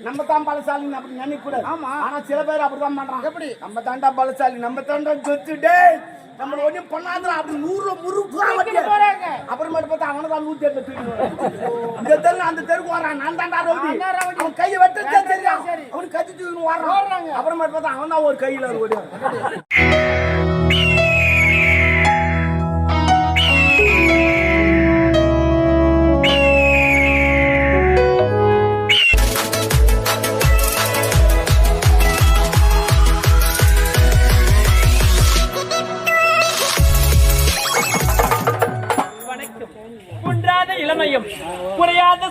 நம்ம தான் பலசாலி அப்படி நினைக்க கூடாது ஆமா. ஆனா சில பேர் அப்படிதான் பண்றாங்க எப்படி? நம்ம தாண்டா பலசாலி நம்ம தாண்டா சொத்து டேய் நம்மள ஒண்ணும் பண்ணாதுடா அப்படி நூறு முறு பூரா வட்டி போறாங்க. அப்புறமேட்டு பார்த்தா அவனை தான் நூத்தி எட்டு இந்த தெரு அந்த தெருக்கு வரான் நான் தாண்டா ரவுடி. அவன் கையை வெட்டச்சா சரியா சரி. அவன் கத்தி தூக்கி. வரான் அப்புறமேட்டு பார்த்தா அவன் தான் ஒரு கையில ஓடி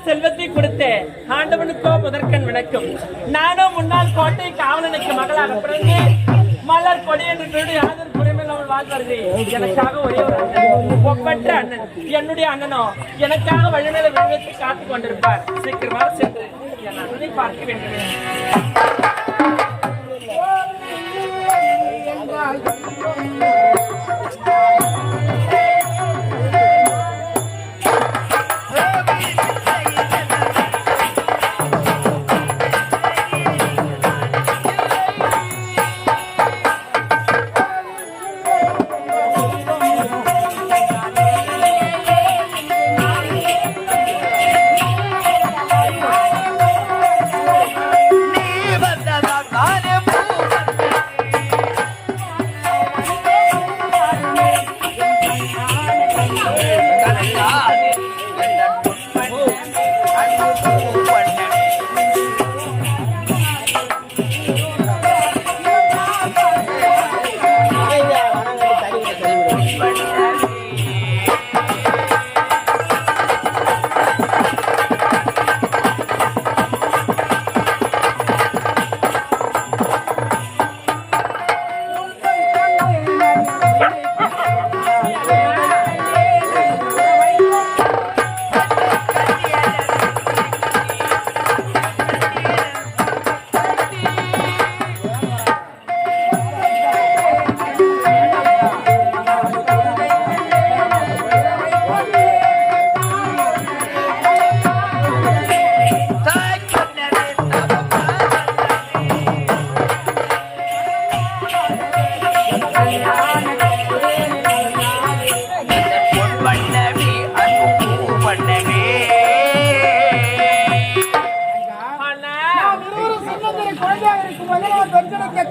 செல்வத்தை கொடுத்து ஆண்டவனுக்கோ முதற்கண் வணக்கம் நானும் முன்னாள் கோட்டை காவலனுக்கு மகளாக பிறந்து மலர் கொடி என்று யாதர் குறைமையில் அவள் வாழ்வார்கள் எனக்காக ஒரே ஒரு அண்ணன் ஒப்பற்ற அண்ணன் என்னுடைய அண்ணனோ எனக்காக வழிநிலை விழுவத்தை காத்துக் கொண்டிருப்பார். சீக்கிரமாக சென்று என் அண்ணனை பார்க்க வேண்டும்.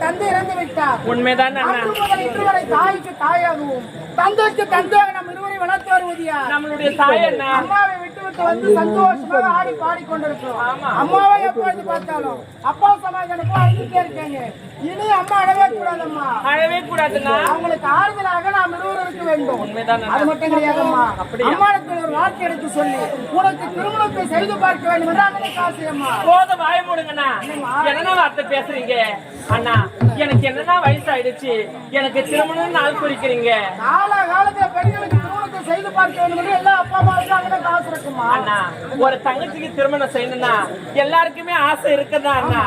தந்தை இறந்து விட்டார். உண்மைதான் தாய்க்கு தாயாகவும் தந்தைக்கு தந்தையாக நம் இருவரை வளர்த்து வருவது யார் நம்மளுடைய தாய் அம்மாவை விட்டு விட்டு வந்து சந்தோஷமாக ஆடி பாடி கொண்டிருக்கிறோம் ஆமா. அம்மாவை எப்பொழுது பார்த்தாலும் அப்பா சமாதானப்போ அழுதுட்டே இருக்காங்க. இனி அம்மா அழவே கூடாதம்மா. அழவே கூடாதுண்ணா. அவங்களுக்கு ஆறுதலாக நாம் இருவரும் இருக்க வேண்டும். உண்மைதான். அது மட்டும் கிடையாதம்மா? அம்மாடத்தில் ஒரு வார்த்தை எடுத்து சொல்லி. உனக்கு திருமணத்தை செய்து பார்க்க வேண்டும் என்று அவனுக்கு ஆசையம்மா போத வாய மூடுங்கண்ணா. என்னண்ணா வார்த்தை பேசுறீங்க? அண்ணா எனக்கு என்னண்ணா வயசு ஆயிடுச்சு எனக்கு திருமணம் நாள் குறிக்கிறீங்க. கால காலத்துல பெண்களுக்கு செய்து பார்க்க வேண்டும் எல்லா அப்பா அம்மாவுக்கும் அங்கே ஆசை இருக்குமா? அண்ணா ஒரு தங்கச்சிக்கு திருமணம் செய்யணும்னா எல்லாருக்குமே ஆசை இருக்குதா அண்ணா?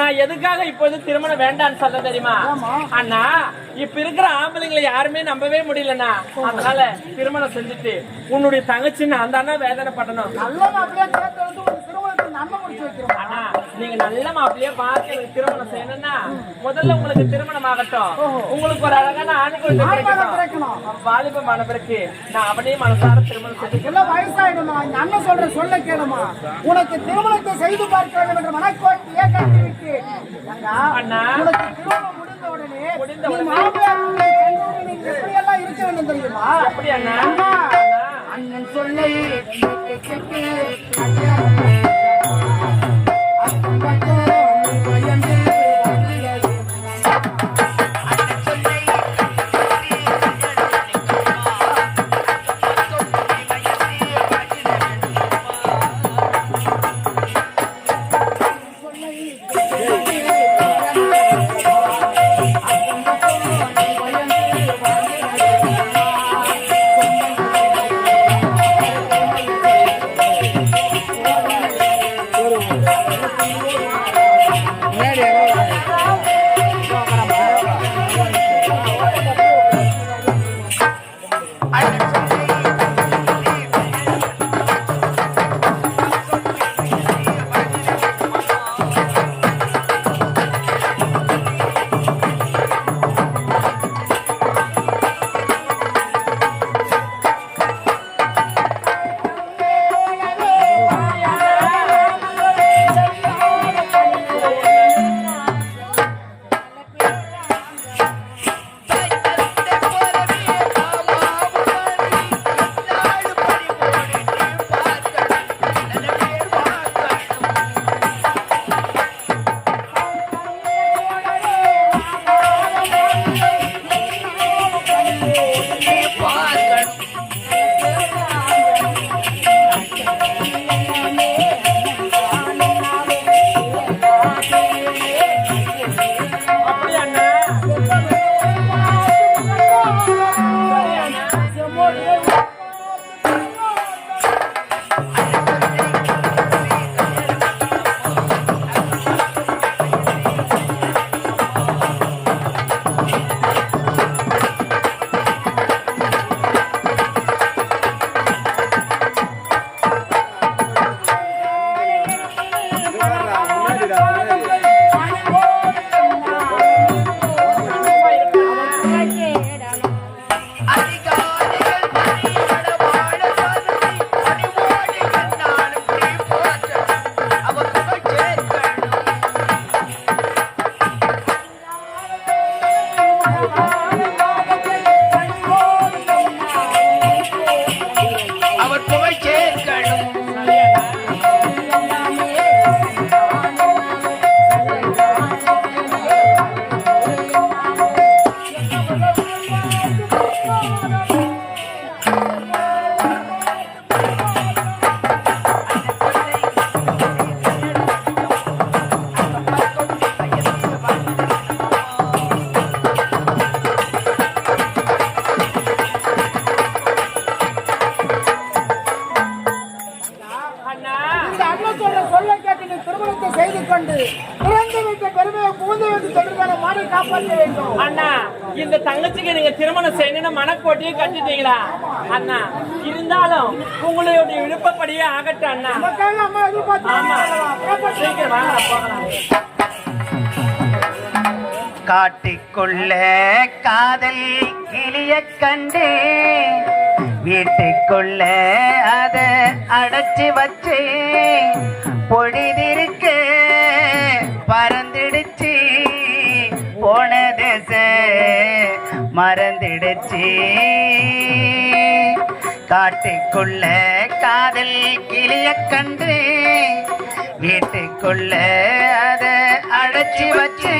நான் எதுக்காக இப்போது திருமணம் வேண்டாம்னு சொல்ல தெரியுமா? அண்ணா இப்ப இருக்கிற ஆம்பளைங்களை யாருமே நம்பவே முடியலண்ணா. அதனால திருமணம் செஞ்சுட்டு உன்னுடைய தங்கச்சி நான் தானே வேதனை பண்ணணும் ஒரு திருமணத்தை நம்ம முடிச்சு வைக்கிறோம் அண்ணா நீங்க நல்ல மாப்பிள்ளைய பார்த்து எனக்கு திருமணம் செய்யணும்னா முதல்ல உங்களுக்கு திருமணம் ஆகட்டும் உங்களுக்கு ஒரு அழகான ஆண் குழந்தை. வாலிப மனப்பிற்கு நான் அவனையும் மனசார திருமணம் எல்லாம் வயசாயிடுமா அண்ணன் சொல்ற சொல்ல கேளுமா உனக்கு திருமணத்தை செய்து பார்க்க வேண்டும் என்ற மனக்கோட்டையே கட்டிவிட்டு அண்ணா. உனக்கு திருமணம் முடிந்த உடனே முடிந்த உடனே. சென்று நீ எப்படியெல்லாம் இருக்க வேண்டும் தெரியுமா எப்படி அண்ணா. அண்ணன் சொல்லை கேட்டு கேட்டு அண்ணன் அக்கம் காப்பாற்ற வேண்டும் அண்ணா இந்த தங்கச்சிக்கு நீங்க திருமணம் செய்யணும்னு மனக்கோட்டையும் கட்டிட்டீங்களா? அண்ணா இருந்தாலும் உங்களுடைய விருப்பப்படியே ஆகட்டும் அண்ணா. நமக்காக ஆமா. சீக்கிரம் வாங்க போகலாம் காதல் கிளிய கண்டு வீட்டுக்குள்ள அத அடைச்சி வச்சு பொழுதிருக்க பர போன திசை மறந்துடுச்சு. காட்டுக்குள்ள காதல் கிளிய கண்டு வீட்டுக்குள்ள அதை அடைச்சி வச்சு.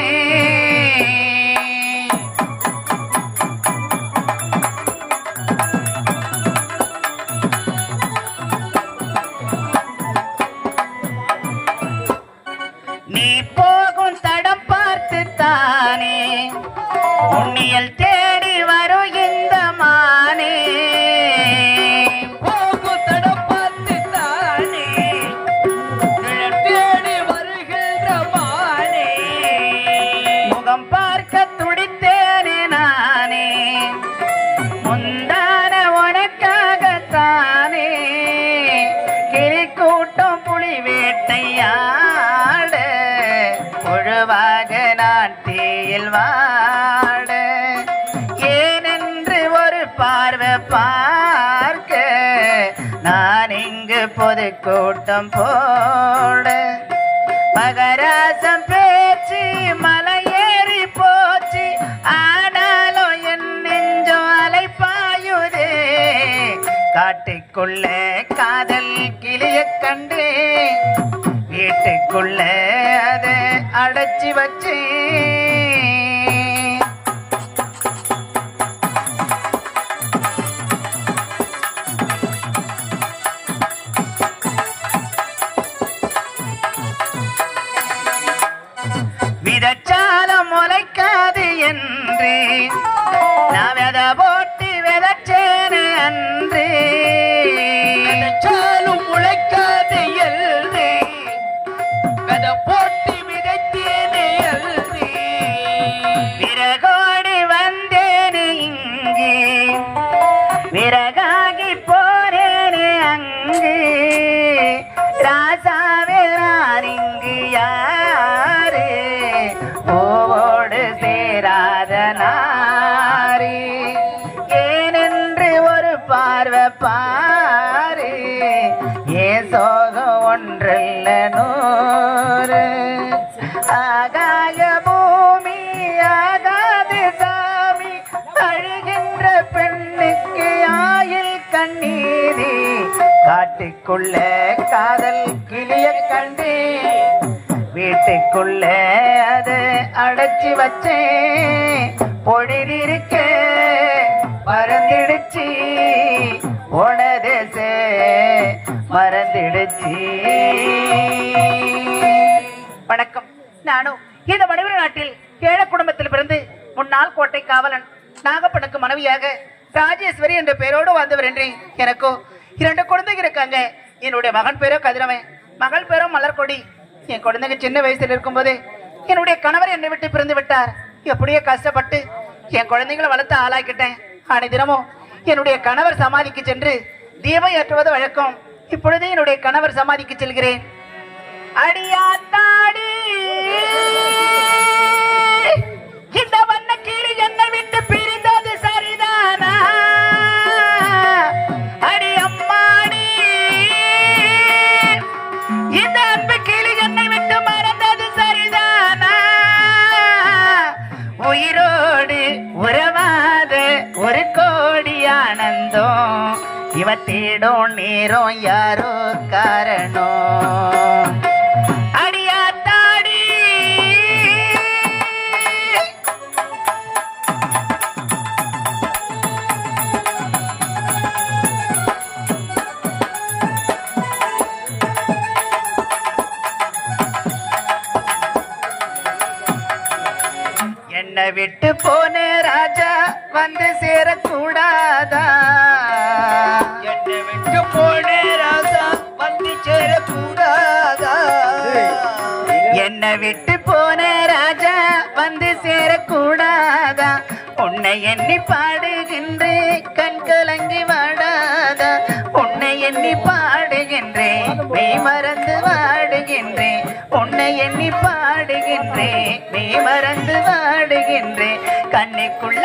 நான் இங்கு பொது கூட்டம் போட மகராசம் பேச்சு மலையேறி போச்சு. ஆனாலும் என் நெஞ்சம் அலைப்பாயுதே. காட்டுக்குள்ள காதல் கிளிய கண்டே. வீட்டுக்குள்ள அதை அடைச்சி வச்சேன். வீட்டுக்குள்ள காதல் கிளிய கண்டு வீட்டுக்குள்ள அதை அடைச்சி வச்சேன். பொழிலிருக்க பறந்துடுச்சு உனதேச மறந்துடுச்சு. வணக்கம். நானும் இந்த மனைவி நாட்டில் கேழ குடும்பத்தில் பிறந்து முன்னாள் கோட்டை காவலன் நாகப்பனுக்கு மனைவியாக ராஜேஸ்வரி என்ற பெயரோடு வந்தவர் என்று எனக்கோ இரண்டு குழந்தைங்க இருக்காங்க. என்னுடைய மகன் பேரோ கதிரவன். மகள் பேரோ மலர்கொடி. என் குழந்தைங்க சின்ன வயசுல இருக்கும்போதே என்னுடைய கணவர் என்னை விட்டு பிறந்து விட்டார். எப்படியோ கஷ்டப்பட்டு என் குழந்தைங்களை வளர்த்து ஆளாக்கிட்டேன். ஆனை தினமும் என்னுடைய கணவர் சமாதிக்கு சென்று தீபம் ஏற்றுவது வழக்கம். இப்பொழுதே என்னுடைய கணவர் சமாதிக்கு செல்கிறேன். அடியாத்தாடி கோடி ஆனந்தம். இவ தேடும் நேரம் வந்து சேரக்கூடாதா? என்னை விட்டு போன ராஜா வந்து சேரக்கூடாதா? என்ன விட்டு போன ராஜா வந்து சேரக்கூடாதா? உன்னை எண்ணி பாடுகின்றேன் கண் கலங்கி வாடாதா? உன்னை எண்ணி பாடுகின்றேன் மெய் மறந்து வாடுகின்றேன். உன்னை எண்ணி பாடுகின்றேன் மெய் மறந்து வாடுகின்றேன். கண்ணுக்குள்ள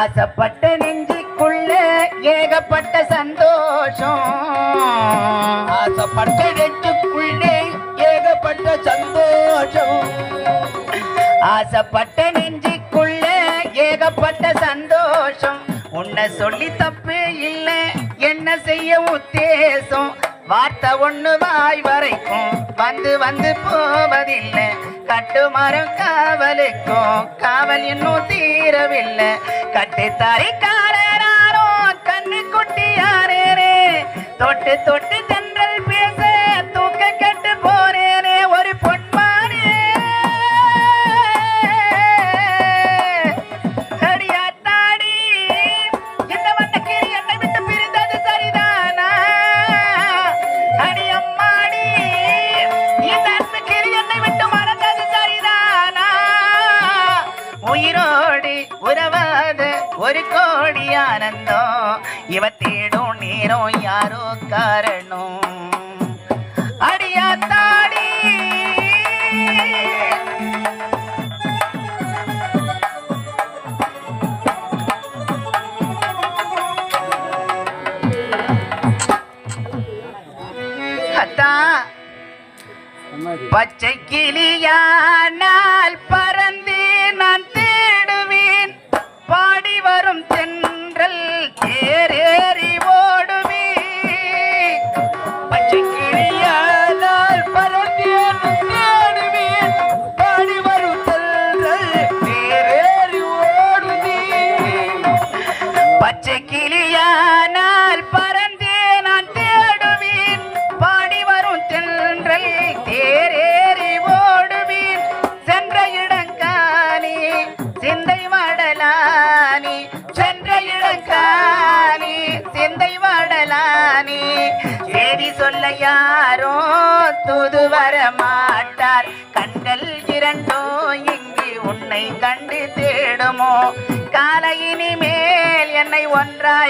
ஆசைப்பட்ட நெஞ்சுக்குள்ள ஏகப்பட்ட சந்தோஷம். ஆசைப்பட்ட நெஞ்சுக்குள்ளே ஏகப்பட்ட சந்தோஷம். ஆசைப்பட்ட நெஞ்சுக்குள்ள ஏகப்பட்ட சந்தோஷம். உன்னை சொல்லி தப்பு இல்லை என்ன செய்ய உத்தேசம். வார்த்தை ஒண்ணு வாய் வரைக்கும். வந்து வந்து போவதில்லை. கட்டுமரம் காவலுக்கும். காவல் இன்னும் தீரவில்லை. கட்டுத்தாரிக்காரனாரோ கண்ணு குட்டியாரே தொட்டு தொட்டு ஆனந்தம் இவ தேடும் நேரம்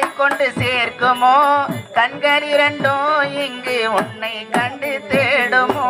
ஒன்றாய் கொண்டு சேர்க்குமோ? கண்கள் இரண்டோ இங்கு உன்னை கண்டு தேடுமோ?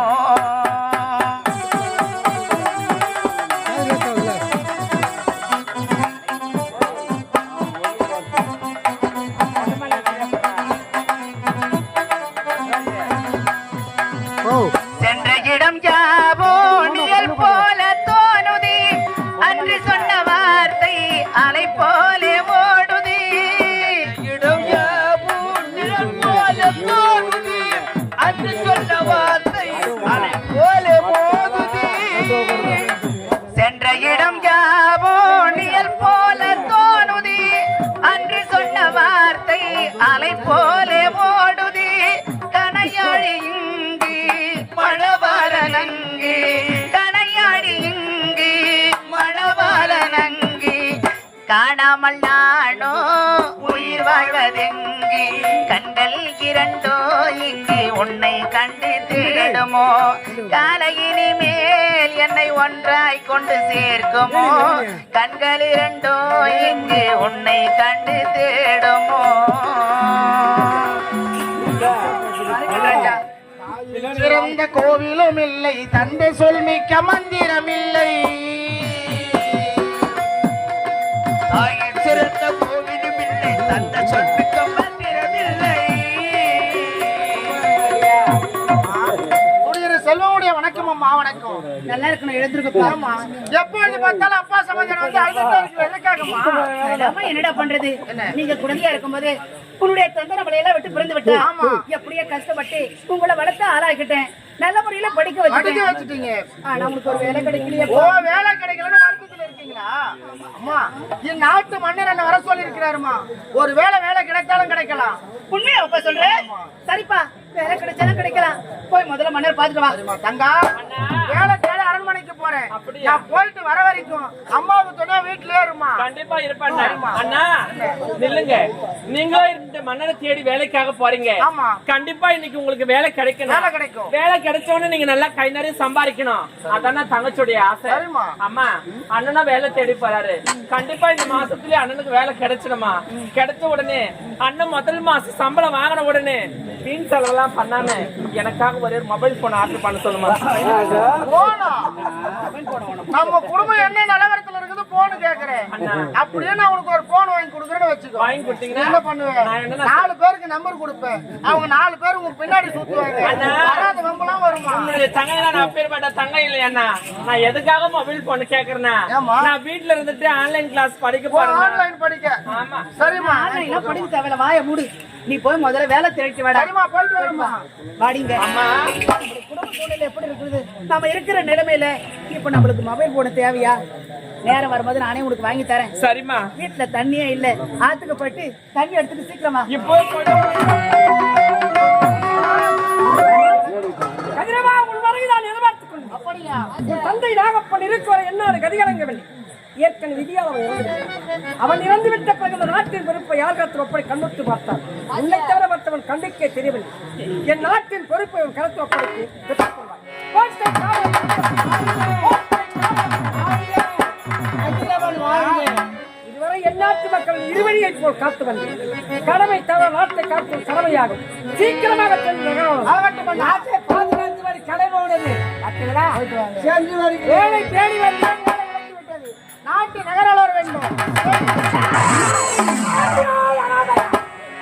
இரண்டோ இங்கு உன்னை கண்டு தேடுமோ காலையினி மேல் என்னை ஒன்றாய் கொண்டு சேர்க்குமோ? கண்கள் இரண்டோ இங்கு உன்னை கண்டு தேடுமோ சிறந்த கோவிலும் இல்லை தந்தை சொல் மிக்க மந்திரம் இல்லை. சிறந்த கோவிலும் இல்லை தந்த சொல்மிக்க குடியிரு செல்வமுடைய வணக்கம் அம்மா வணக்கம். நல்லா இருக்கணும் எழுந்திருக்க ஆமா. எப்பொழுது பார்த்தாலும் அப்பா சமாச்சாரம் வந்து அழுதுட்டு எதுக்காகமா அம்மா என்னடா பண்றது? நீங்க குழந்தையா இருக்கும்போது உன்னுடைய தந்தை நம்மளை எல்லாம் விட்டு பிறந்து விட்டா? ஆமா. எப்படியே கஷ்டப்பட்டு உங்களை வளர்த்து ஆளாக்கிட்டேன் நல்ல முறையில படிக்க வச்சுட்டேன். வச்சுட்டீங்க. ஆனா உனக்கு ஒரு வேலை கிடைக்கலையே. ஓ வேலை கிடைக்கலன்னு வருத்தத்துல இருக்கீங்களா? அம்மா என் நாட்டு மன்னர் என்ன வர சொல்லி இருக்கிறாருமா ஒரு வேலை வேலை கிடைத்தாலும் கிடைக்கலாம். உண்மையா அப்பா சொல்றேன் சரிப்பா. வேலை கிடைச்சாலும் கிடைக்கலாம். போய் முதல்ல மன்னர் பாத்துட்டு வா. தங்கா வேலை. அரண்மனைக்கு போறேன்? நான் போயிட்டு வர வரைக்கும் அம்மாவுக்கு துணை வீட்லயே இருமா? கண்டிப்பா இருப்பாண்ணா அண்ணா. நில்லுங்க. நீங்களும் இந்த மன்னனை தேடி வேலைக்காக போறீங்க. ஆமா. கண்டிப்பா இன்னைக்கு உங்களுக்கு வேலை கிடைக்கணும். வேலை கிடைக்கும். வேலை கிடைச்ச உடனே நீங்க நல்லா கை நிறைய சம்பாதிக்கணும். அதான தங்கச்சியுடைய ஆசை. அம்மா அண்ணனா வேலை தேடி போறாரு. கண்டிப்பா இந்த மாசத்துலயே அண்ணனுக்கு வேலை கிடைச்சிடுமா? கிடைச்ச உடனே அண்ணன் முதல் மாசம் சம்பளம் வாங்கின உடனே வீண் செலவெல்லாம் பண்ணாம எனக்காக ஒரே மொபைல் போன் ஆர்டர் பண்ண சொல்லுமா? நம்ம குடும்பம் என்ன போன் கேக்குறேன். அண்ணா. அப்படியே நான் உனக்கு ஒரு போன் வாங்கி கொடுக்குறேன்னு வச்சுக்கோ. வாங்கி கொடுத்தீங்கன்னா என்ன பண்ணுவேன் நாலு பேருக்கு நம்பர் கொடுப்பேன். அவங்க நாலு பேர் உங்க பின்னாடி சுத்துவாங்க. அண்ணா. வராத வம்பெல்லாம் வருமா? தங்கையில நான் அப்பேற்பட்ட தங்கம் இல்லையா நான் எதுக்காக மொபைல் போன் கேக்குறேன்னா? நான் வீட்ல இருந்துட்டு ஆன்லைன் கிளாஸ் படிக்க போறேன் ஆன்லைன் படிக்க. ஆமா. சரிம்மா. ஆன்லைன்ல படிக்க தேவையில்ல? வாய மூடு. நீ போய் முதல்ல வேலை தேடிட்டு வாடா. சரிம்மா போயிட்டு வரமா வாடிங்க. அம்மா. குடும்ப சூழ்நிலை எப்படி இருக்குது நம்ம இருக்கிற நிலைமையில இப்ப நம்மளுக்கு மொபைல் போன தேவையா? நேரம் வரும்போது நானே உனக்கு வாங்கி தரேன். சரிம்மா. வீட்டுல தண்ணியே இல்ல. ஆத்துக்கு போயிட்டு தண்ணி எடுத்துட்டு சீக்கிரமா. இப்போ கதிரவா உன் வருகை நான் எதிர்பார்த்துக் கொண்டேன் அப்படியா? உன் தந்தை நாகப்பன் இருக்கிற என்ன கதிகலங்கவில்லை? ஏற்கனவே விதியால் அவன் இறந்து அவன் இறந்து விட்ட பிறகு இந்த நாட்டின் பொறுப்பை யார் கருத்து ஒப்படை கண்ணுத்து பார்த்தான் உன்னை தவிர மற்றவன் கண்ணுக்கே தெரியவில்லை. என் நாட்டின் பொறுப்பை அவன் கருத்து ஒப்படைத்து காத்து வந்தேன் கடமை தவிர நாட்டை காக்கும் கடமையாகும். சீக்கிரமாக வேலை தேடி விட்டது. நாட்டு நகராளர் வேண்டும்.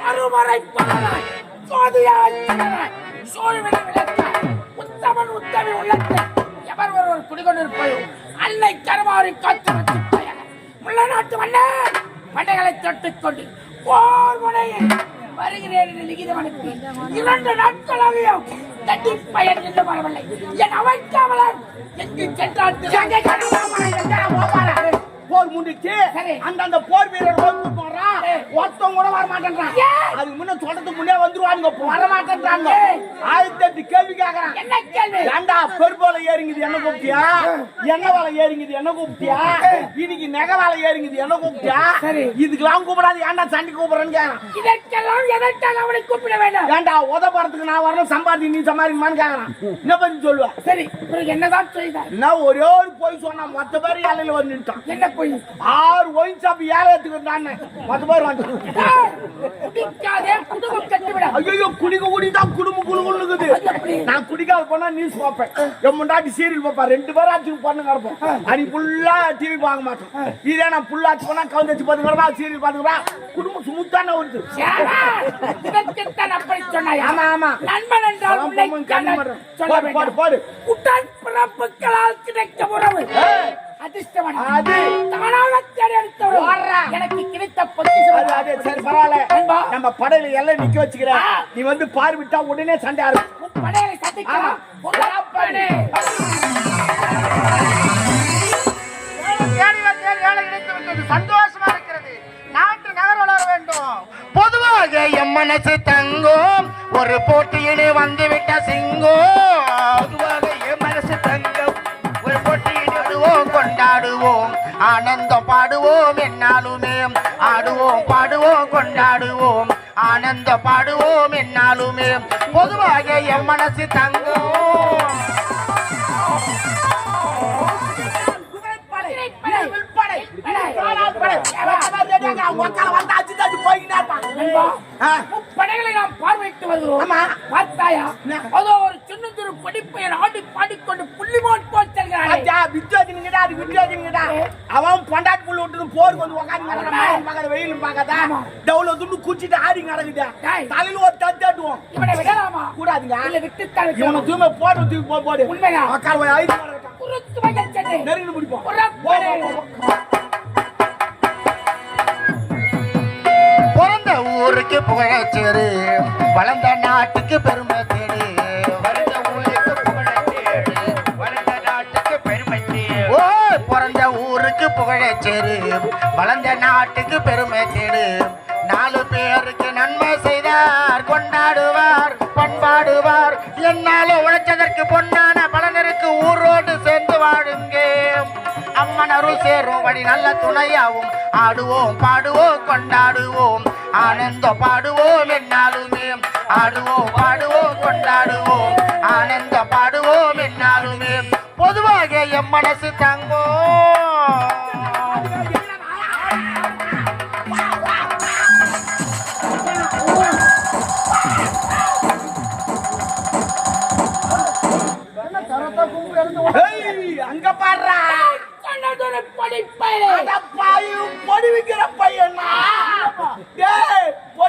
அருமறை பலனாய், சோதியாய் சூழ்வினை விளக்காய், உத்தமன் உத்தமி உள்ளத்தை எவர் ஒருவர் குடிகொண்டிருப்பையும் அன்னை கருமாறி காத்து நாட்டு மன்னர் மண்டைகளை தொட்டுக் கொண்டு போர் முனையில் வருகிறேன் என்று லிகிதம் அனுப்பி இரண்டு நாட்களாகியும் தட்டி பயன் என்று வரவில்லை என் அமைச்சாமலர் எங்கு சென்றால் திரு- போர் முடிச்சு சரி. அந்தந்த போர் வீரர் வந்து போறான் ஒருத்தவங்க கூட வர மாட்டேன்றான்? அதுக்கு முன்ன சொல்றதுக்கு முன்னே வந்துருவாங்க வர மாட்டேன்றாங்க. ஆயிரத்தி எட்டு கேள்வி கேக்குறான். என்ன கேள்வி? ஏண்டா பெரும்போல ஏறிங்குது என்ன கூப்பிட்டியா? எண்ணெய் வேலை ஏறிங்குது என்ன கூப்பிட்டியா? இன்னைக்கு நகை வேலை ஏறிங்குது என்ன கூப்பிட்டியா? சரி. இதுக்கெல்லாம் கூப்பிடாது ஏன்டா சண்டி கூப்பிடுறேன்னு கேக்குறான். இதற்கெல்லாம் எதற்காக அவனை கூப்பிட வேண்டும்? ஏன்டா உதப்பறதுக்கு நான் வரணும் சம்பாதி நீ சம்பாதிக்குமான்னு கேக்குறான். என்ன பத்தி சொல்லுவ? சரி என்னதான் செய்தார்? என்ன ஒரே ஒரு போய் சொன்னா மொத்த பேர் ஏழையில வந்து நின்ட்டான் என்ன போய் ஆறு ஒயின் ஷாப் ஏழை எடுத்துக்கிட்டான்னு மொத்த பேர் குடிக்காதே குடும்பம் ஐயோ குடிக்க குடிதான் குடும்பம் குழு குழுக்குது நான் குடிக்காத போனா நியூஸ் பார்ப்பேன். என் முண்டாட்டி சீரியல் பார்ப்பேன். ரெண்டு பேரும் ஆச்சு பண்ணு கிடப்போம். அன்னைக்கு ஃபுல்லா டிவி பார்க்க மாட்டோம். இதே நான் ஃபுல்லா ஆச்சு போனா கவுந்து வச்சு பார்த்துக்கிறா சீரியல் பார்த்துக்கிறா குடும்பம் சுமுத்தான வருது அப்படி சொன்னாய்? ஆமா ஆமா. நண்பன் என்றால். சொல்ல போடு, போடு, போடு. வேண்டும் உடன் பிறப்புகளால் கிடைத்த உறவு. அதிர்ஷ்டவன் அது தானாக. எனக்கு கிடைத்த பொக்கிஷம் அது சரி பரவாயில்ல. நம்ம படையில எல்லாம் நிக்க வச்சுக்கிறேன் நீ வந்து பார் விட்டா உடனே சண்டை ஆரம்பிச்சு உன் படையை சந்திக்கலாம். உறப்பனே. தேடி வந்தேன் வேலை கிடைத்து விட்டது. சந்தோஷமா இருக்கிறது. நாட்டு நகர் வளர வேண்டும். பொதுவாக என் மனசு தங்கும். ஒரு போட்டியிலே வந்துவிட்ட சிங்கம். பாடுவோம் ஆனந்தம் பாடுவோம் என்னாலுமே. ஆடுவோம் பாடுவோம் கொண்டாடுவோம் ஆனந்தம் பாடுவோம் என்னாலுமே. பொதுவாக என் மனசு தங்கும். படை. முப்படைகளை நாம் பார்வையிட்டு வருகிறோம் ஆமா. பார்த்தாயா அதோ ஒரு சின்னந்திரு படிப்பையர் ஆடி பாடிக்கொண்டு புள்ளிமான் போல் செல்கிறாரே ஐயா, வித்தியாசம்ங்கடா, அது வித்தியாசம்ங்கடா. அவன் பொண்டாட்டி புள்ள விட்டுட்டு போருக்கு வந்து உக்காந்து கிடக்குறான். மழையும் பார்க்காத. டவுல துண்டு குச்சிட்டு ஆடி கிடக்குது. டேய். தலையில ஒரு தட்டு தட்டுவோம். இவனை விடலாமா கூடாதுங்க. இல்ல விட்டுத்தான் இவனை? தூய்மை போடு, தூக்கி போடு. உண்மையா? ஐந்து மணி பிறந்த ஊருக்கு புகழச்சேரி வளர்ந்த நாட்டுக்கு பெருமை தேடி. வளர்ந்த ஊருக்கு புகழச்சேரி வளர்ந்த நாட்டுக்கு பெருமை தேடி. ஓ பிறந்த ஊருக்கு புகழச்சேரி வளர்ந்த நாட்டுக்கு பெருமை தேடி. நாலு பேருக்கு நன்மை செய்தார் கொண்டாடுவார் பண்பாடுவார். என்னால உழைச்சதற்கு பொன்னான பலனருக்கு ஊரோடு சேர்ந்து வாழுங்கே. அம்மன் அருள் சேரும் வழி நல்ல துணையாவும் ஆடுவோம் பாடுவோம் கொண்டாடுவோம். ஆனந்தம் பாடுவோம் என்னாலுமே. ஆடுவோம் பாடுவோம் கொண்டாடுவோம். ஆனந்தம் பாடுவோம் என்னாலுமே. பொதுவாக என் மனசு தங்கும். ஏய், அங்க பாடுறா கண்ணதொரு படிப்பையே அட பாயு, பொடி விக்கிற பையனா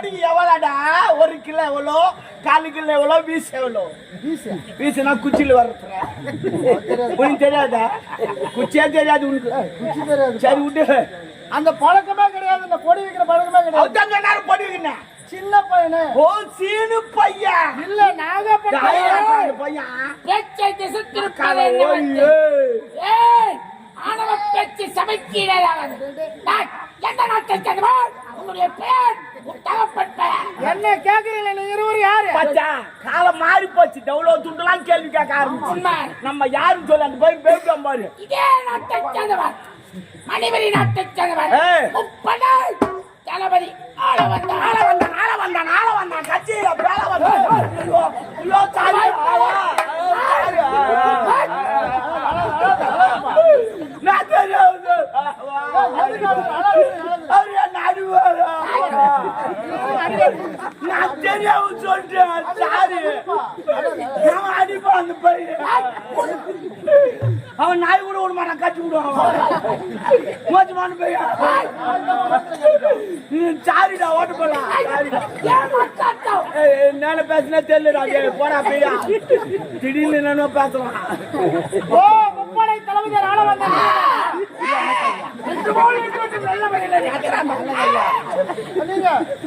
பொடி எவ்வளோடா? ஒரு கிலோ எவ்வளோ? காலு கிலோ எவ்வளோ? வீசு எவ்வளோ? வீசுனா குச்சியில் வர்றதுல உனக்கு தெரியாதா? குச்சியே தெரியாது உனக்கு? சரி விட்டு அந்த பழக்கமே கிடையாது. இந்த பொடி வைக்கிற பழக்கமே கிடையாது. அவத்தங்க நேரம் பொடி வைக்கணும் சின்ன பையனு. ஓ சீனு பையன் இல்ல யாரா அந்த பையன் பேச்சை திசை திருப்பது ஏய் ஆணவ பேச்சு சபைக்கீழாவது நான் எந்த நாட்டை சேர்ந்தவன்? உங்களுடைய பெயர் உன் தகப்பன் பெயர் என்ன கேக்குறீங்க நீங்க இருவரும் யாரு? பச்சா, காலம் மாறி போச்சு. எவ்வளவு துண்டுலாம் கேள்வி கேட்க ஆரம்பிச்சு நம்ம யாருன்னு சொல்லி அந்த போய் பேசுவோம் பாரு. இதே நாட்டை சேர்ந்தவன் மணிவரி நாட்டை சேர்ந்தவன் ஏய். முப்படை தளபதி. ஆள வந்த ஆள வந்தான் ஆள வந்தான் ஆள வந்தான். கட்சியில வேலை வந்தான். ஐயோ, ஐயோ. நான் தெரியாது. அவரு என்ன அடிவாரா? நான் தெரியாம சொல்றேன் சாரி அவன் அடிப்பான் அந்த பையன் அவன் நாய் கூட விட மாட்டான் கட்டி விடுவான் மோசமான பையன் சாரிடா ஓட்டு ஏய், என்னால பேசினா தெரியலடா போடா பையா திடீர்னு என்னன்னு பேசலாம் ஓ முப்படை தளபதி ஆள வந்த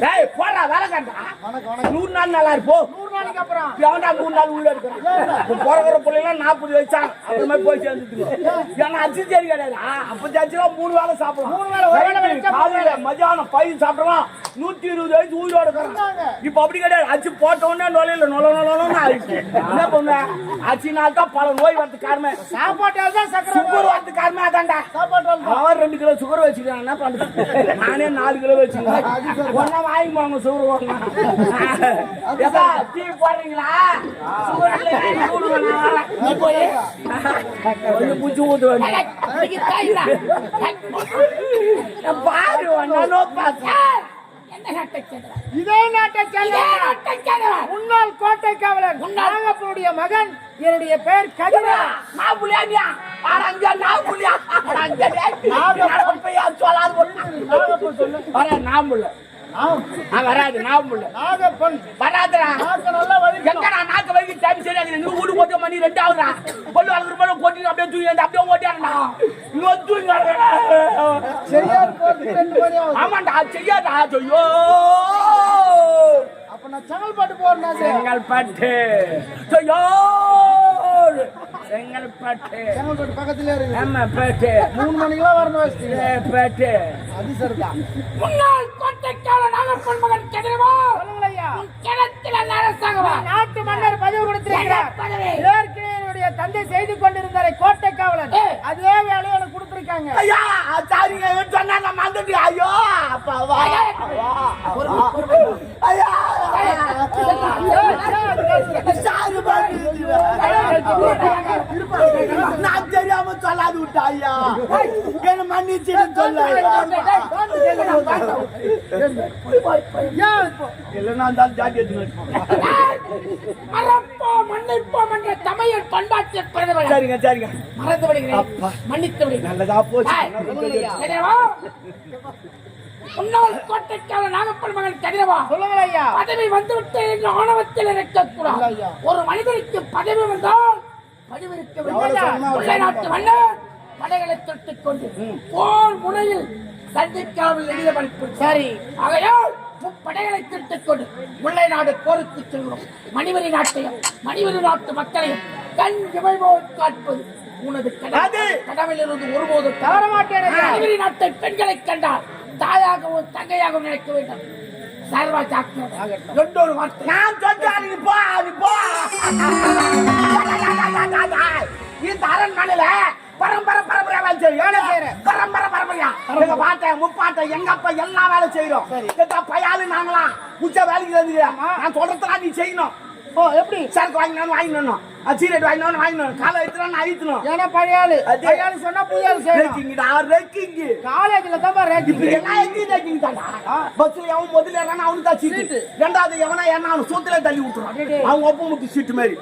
டேய் போடா வேலை கண்டா நூறு நாள் நல்லா இருப்போ எவன்டா மூணு நாள் உள்ள இருக்கிறான் பிறகுற பிள்ளைலாம் நாற்பது வயசான் அப்புறமே போய் சேர்ந்துட்டு ஏன்னா அரிசி சரி கிடையாது. அப்ப ஜட்ஜெல்லாம் மூணு வேளை சாப்பிடலாம். மூணு வச்சா காலையில மதியானம் பையன் சாப்பிடலாம். நூத்தி இருபது வயசு உயிரோட இருக்கிறான். இப்ப அப்படி கிடையாது. அரிசி போட்ட உடனே நுழையில நுழ நுழன்னு ஆயிடுச்சு. என்ன பண்ண? அரிசினால தான் பல நோய் வரது காரணமே. சாப்பாட்டால் தான் சக்கரை சுகர் வரது காரணமே அதான்டா. சாப்பாட்டால் அவன் ரெண்டு கிலோ சுகர் வச்சுக்கிறான். என்ன பண்றது? நானே நாலு கிலோ வச்சுக்கிறேன். ஒன்னா வாங்கி வாங்க சுகர் வாங்க போடுறீங்களா. நீ போய் கொஞ்சம் பூச்சி ஊத்து வேணும் பாரு நாட்டை சேர்ந்தவன்? இதே நாட்டை சேர்ந்த முன்னாள் கோட்டை காவலர் நாகப்பனுடைய மகன் என்னுடைய பெயர் புள்ளியா அங்க நான் போய் சொல்லாது? நாகப்பன் சொல்லு. வராது நாகப்பன். வராதுடா. எங்கடா நாக்கு வைக்க டைம் சரியா இருக்குது. இன்னும் வீடு போட்டு மணி ரெண்டு ஆகுதுடா. கொள்ளு அழுகுற போல கொட்டி அப்படியே தூங்கி வந்து அப்படியே ஓட்டியாடா இன்னும் தூங்கி போட்டு ஆகுது. ஆமாண்டா செய்யாதா ஐயோ. அப்ப நான் செங்கல்பட்டு போறேன் செங்கல்பட்டு. ஐயோ. செங்கல்பட்டு. செங்கல்பட்டு பக்கத்துல இருக்கு ஆமா பேட்டு. மூணு மணிக்கெல்லாம் வரணும் பேட்டு. அது சரிதான். முன்னாள் கோட்டைக்கால நாகப்பன் மகன் கதிரவா கிணத்தில் அந்த அரசாங்கவா நாட்டு மன்னர் பதவி கொடுத்திருக்கிறார். என்னுடைய தந்தை செய்து கொண்டிருந்தாரே கோட்டை காவலர். அதே வேலையை எனக்கு கொடுத்திருக்காங்க. ஐயா சாரிங்க சொன்னா நான் மறந்துட்டு ஐயோ அப்பாவா ஐயா சாரி நான் தெரியாம சொல்லாது விட்டா ஐயா. என்ன மன்னிச்சுன்னு சொல்ல? இல்லைன்னா எடுத்துன்னு மறப்போம் மன்னிப்போம் என்ற தமிழ் பண்பாட்டில் பிறந்தவர்கள் சரிங்க சரிங்க. மறந்து விடுகிறேன். அப்பா. மன்னித்து விடுகிறேன். நல்லதா போச்சு. கதிரவா முன்னாள் கோட்டைக்கால நாகப்பன் மகன் கதிரவா சொல்லுங்களையா பதவி வந்துவிட்டு என்று ஆணவத்தில் இருக்கக்கூடாது. ஒரு மனிதனுக்கு பதவி வந்தால் பதவி இருக்க வேண்டும் நாட்டு மன்னர் படைகளை தொட்டுக் கொண்டு போர் முனையில் சந்திக்காமல் சரி. ஆகையால் முப்படைகளை திட்டுக் கொண்டு முல்லை நாடு போருக்கு செல்கிறோம் மணிவரி நாட்டையும் மணிவரி நாட்டு மக்களையும் கண் இமைபோல் காட்பது. உனது அது. கடவில் இருந்து ஒருபோது தவற மாட்டேன் நாட்டை பெண்களை கண்டால் தாயாகவும் தங்கையாகவும் நினைக்க வேண்டும். சர்வ ஜாக்கிரதை. வார்த்தை. நான் சொல்றேன் நீ போ நீ போ. இந்த அரண்மனையில பரம்பரை பரம்பரையா வேலை செய்யும் வேலை செய்யறேன். பரம்பரை பரம்பரையா. எங்க பாட்டை முப்பாட்டை எங்க அப்பா எல்லாம் வேலை செய்யறோம். இந்த பையாலு நாங்களாம் உச்ச வேலைக்கு நான் சொல்றதுலாம் நீ செய்யணும். ஓ எப்படி? சரக்கு வாங்கினாலும் வாங்கிடணும் சீரட் வாங்கினாலும் வாங்கிடணும் காலை எடுத்துனா அழித்தணும் ஏன்னா பழைய ஆளு பழைய ஆளு சொன்னா புதிய ஆளு செய்யணும் ரேக்கிங்கடா ரேக்கிங் காலேஜ்ல தான் இப்ப ரேக்கிங் எல்லாம் எங்கேயும் ரேக்கிங் பஸ்ல எவன் முதல்ல ஏறானோ அவனுக்கு தான் சீட்டு ரெண்டாவது எவனா ஏறினா அவன் சூத்துல தள்ளி விட்டுறான் அவங்க ஒப்ப முட்டி சீட்டு மாதிரி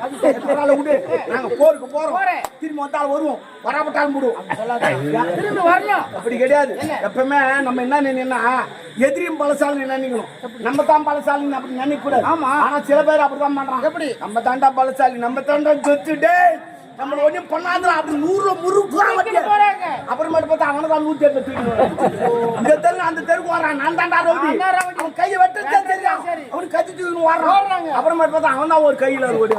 விடு. நாங்க போருக்கு போறோம். திரும்பி வந்தாலும் வருவோம். வராமட்டாலும் விடுவோம் திரும்பி வரணும் அப்படி கிடையாது. எப்பவுமே நம்ம என்ன நினைனா எதிரியும் பலசாலி நினைக்கணும் நம்ம தான் அப்படி நினைக்க கூடாது ஆமா. ஆனா சில பேர் அப்படிதான் பண்றாங்க. எப்படி? நம்ம தாண்டா பலசாலி நம்ம தாண்டா சொத்துட்டே நம்மள ஒண்ணும் பண்ணாத அப்படி நூறு முறுக்கு. அப்புறமேட்டு பார்த்தா அவனை தான் இந்த தெரு அந்த தெருக்கு வரான் நான் ரவுடி. அவன் கையை வெட்டச்சே தெரியும். அவனுக்கு கத்தி தூக்கின்னு வர்றான் ஓடுறாங்க. அப்புறமேட்டு பார்த்தா அவன் தான் ஒரு கையில ஓடி